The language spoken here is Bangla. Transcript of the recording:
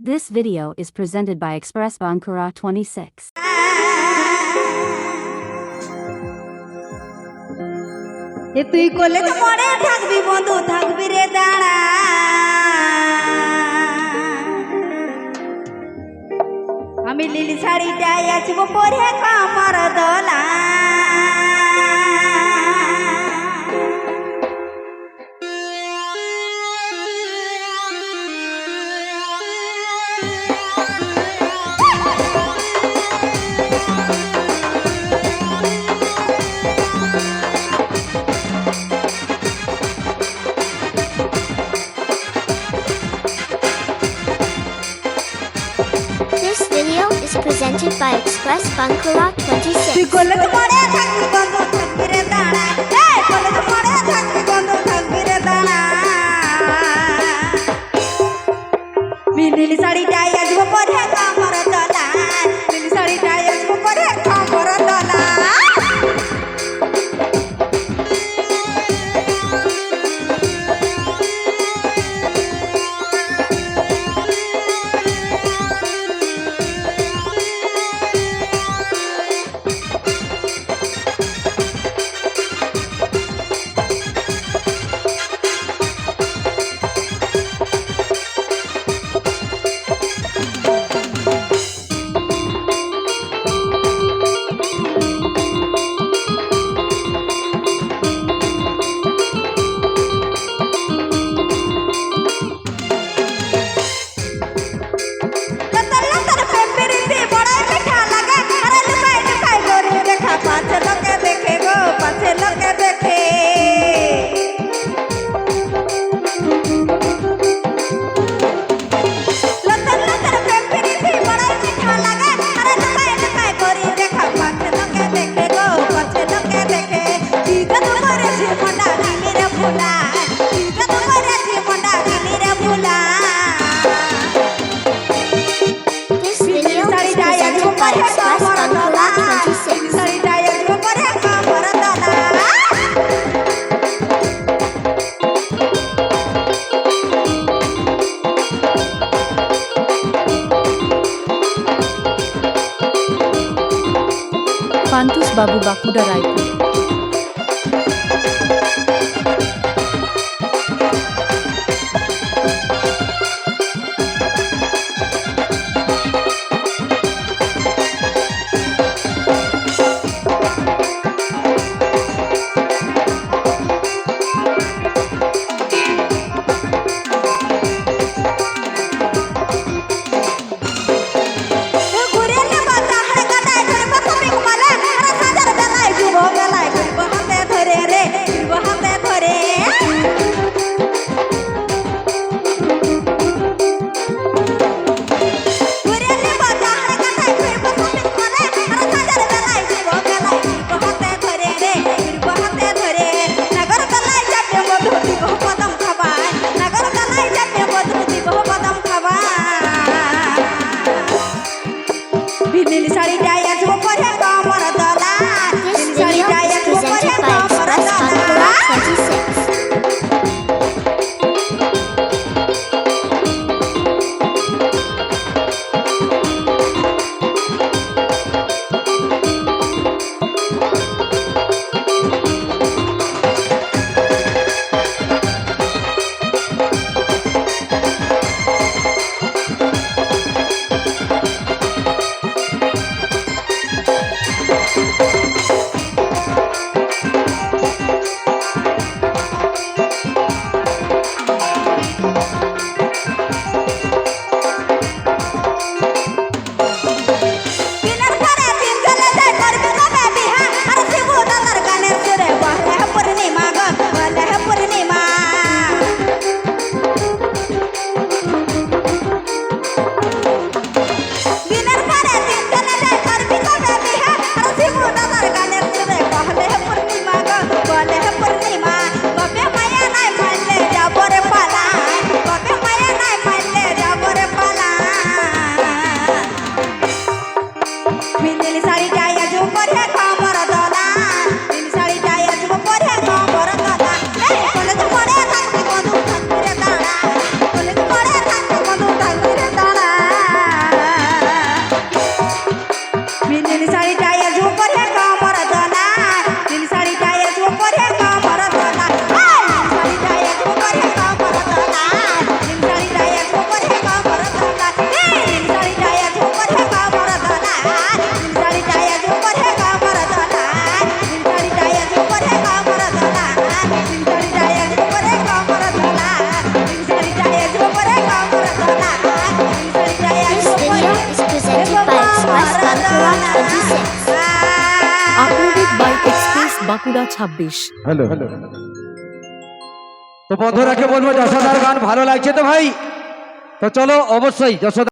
This video is presented by Express Bankura 26. তুই তো থাকবি বন্ধু is presented by Express Bankola 26. Pantus Babu darah itu. 26. Uploaded by express Bankura ছাব্বিশ। হ্যালো। তো বন্ধুরাকে বলব যশোদার গান ভালো লাগছে তো ভাই? তো চলো অবশ্যই যশোদা